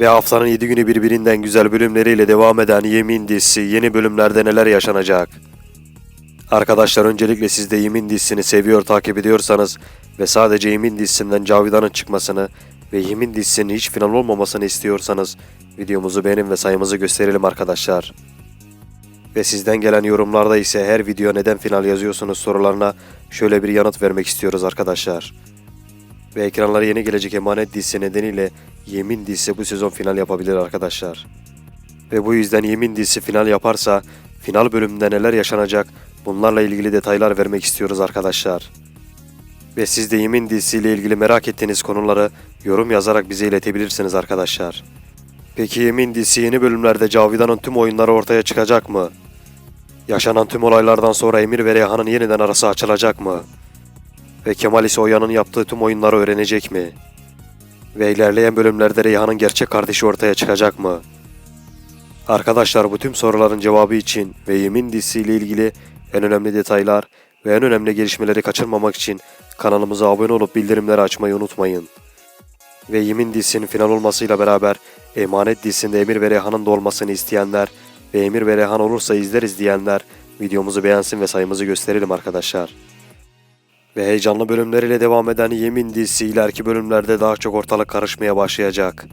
Ve haftanın 7 günü birbirinden güzel bölümleriyle devam eden Yemin dizisi yeni bölümlerde neler yaşanacak? Arkadaşlar öncelikle siz de Yemin dizisini seviyor takip ediyorsanız ve sadece Yemin dizisinden Cavidan'ın çıkmasını ve Yemin dizisinin hiç final olmamasını istiyorsanız videomuzu beğenin ve sayımızı gösterelim arkadaşlar. Ve sizden gelen yorumlarda ise her video neden final yazıyorsunuz sorularına şöyle bir yanıt vermek istiyoruz arkadaşlar. Ve ekranlara yeni gelecek Emanet dizisi nedeniyle Yemin dizisi bu sezon final yapabilir arkadaşlar. Ve bu yüzden Yemin dizisi final yaparsa final bölümünde neler yaşanacak bunlarla ilgili detaylar vermek istiyoruz arkadaşlar. Ve siz de Yemin dizisiyle ilgili merak ettiğiniz konuları yorum yazarak bize iletebilirsiniz arkadaşlar. Peki Yemin dizisi yeni bölümlerde Cavidan'ın tüm oyunları ortaya çıkacak mı? Yaşanan tüm olaylardan sonra Emir ve Reyhan'ın yeniden arası açılacak mı? Ve Kemal ise Oya'nın yaptığı tüm oyunları öğrenecek mi? Ve ilerleyen bölümlerde Reyhan'ın gerçek kardeşi ortaya çıkacak mı? Arkadaşlar bu tüm soruların cevabı için ve Yemin dizisiyle ilgili en önemli detaylar ve en önemli gelişmeleri kaçırmamak için kanalımıza abone olup bildirimleri açmayı unutmayın. Ve Yemin dizisinin final olmasıyla beraber Emanet dizisinde Emir ve Reyhan'ın da olmasını isteyenler ve Emir ve Reyhan olursa izleriz diyenler videomuzu beğensin ve sayımızı gösterelim arkadaşlar. Ve heyecanlı bölümleriyle devam eden Yemin dizisi ileriki bölümlerde daha çok ortalık karışmaya başlayacak.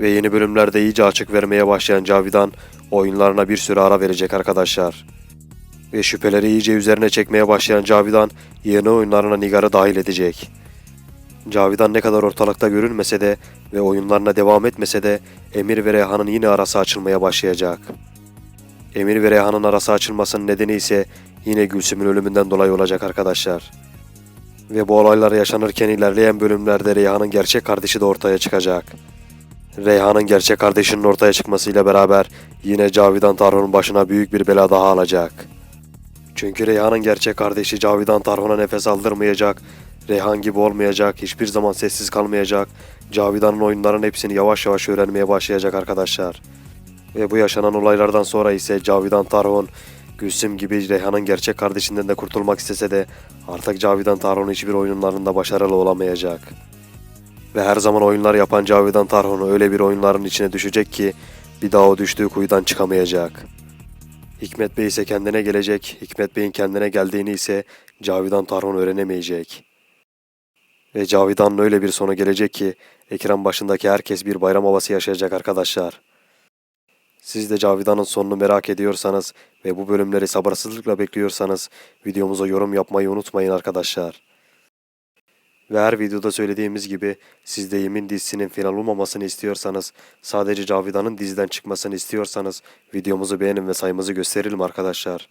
Ve yeni bölümlerde iyice açık vermeye başlayan Cavidan oyunlarına bir süre ara verecek arkadaşlar. Ve şüpheleri iyice üzerine çekmeye başlayan Cavidan yeni oyunlarına Nigar'ı dahil edecek. Cavidan ne kadar ortalıkta görünmese de ve oyunlarına devam etmese de Emir ve Reyhan'ın yine arası açılmaya başlayacak. Emir ve Reyhan'ın arası açılmasının nedeni ise yine Gülsüm'ün ölümünden dolayı olacak arkadaşlar. Ve bu olaylar yaşanırken ilerleyen bölümlerde Reyhan'ın gerçek kardeşi de ortaya çıkacak. Reyhan'ın gerçek kardeşinin ortaya çıkmasıyla beraber yine Cavidan Tarhun'un başına büyük bir bela daha alacak. Çünkü Reyhan'ın gerçek kardeşi Cavidan Tarhun'a nefes aldırmayacak, Reyhan gibi olmayacak, hiçbir zaman sessiz kalmayacak, Cavidan'ın oyunların hepsini yavaş yavaş öğrenmeye başlayacak arkadaşlar. Ve bu yaşanan olaylardan sonra ise Cavidan Tarhun, Gülsüm gibi Reyhan'ın gerçek kardeşinden de kurtulmak istese de artık Cavidan Tarhun hiçbir oyunlarında başarılı olamayacak. Ve her zaman oyunlar yapan Cavidan Tarhun öyle bir oyunların içine düşecek ki bir daha o düştüğü kuyudan çıkamayacak. Hikmet Bey ise kendine gelecek, Hikmet Bey'in kendine geldiğini ise Cavidan Tarhun öğrenemeyecek. Ve Cavidan'ın öyle bir sonu gelecek ki ekran başındaki herkes bir bayram havası yaşayacak arkadaşlar. Siz de Cavidan'ın sonunu merak ediyorsanız ve bu bölümleri sabırsızlıkla bekliyorsanız videomuza yorum yapmayı unutmayın arkadaşlar. Ve her videoda söylediğimiz gibi siz de Yemin dizisinin final olmamasını istiyorsanız, sadece Cavidan'ın diziden çıkmasını istiyorsanız videomuzu beğenin ve sayımızı gösterelim arkadaşlar.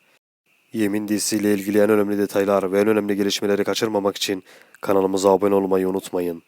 Yemin dizisiyle ilgili en önemli detaylar ve en önemli gelişmeleri kaçırmamak için kanalımıza abone olmayı unutmayın.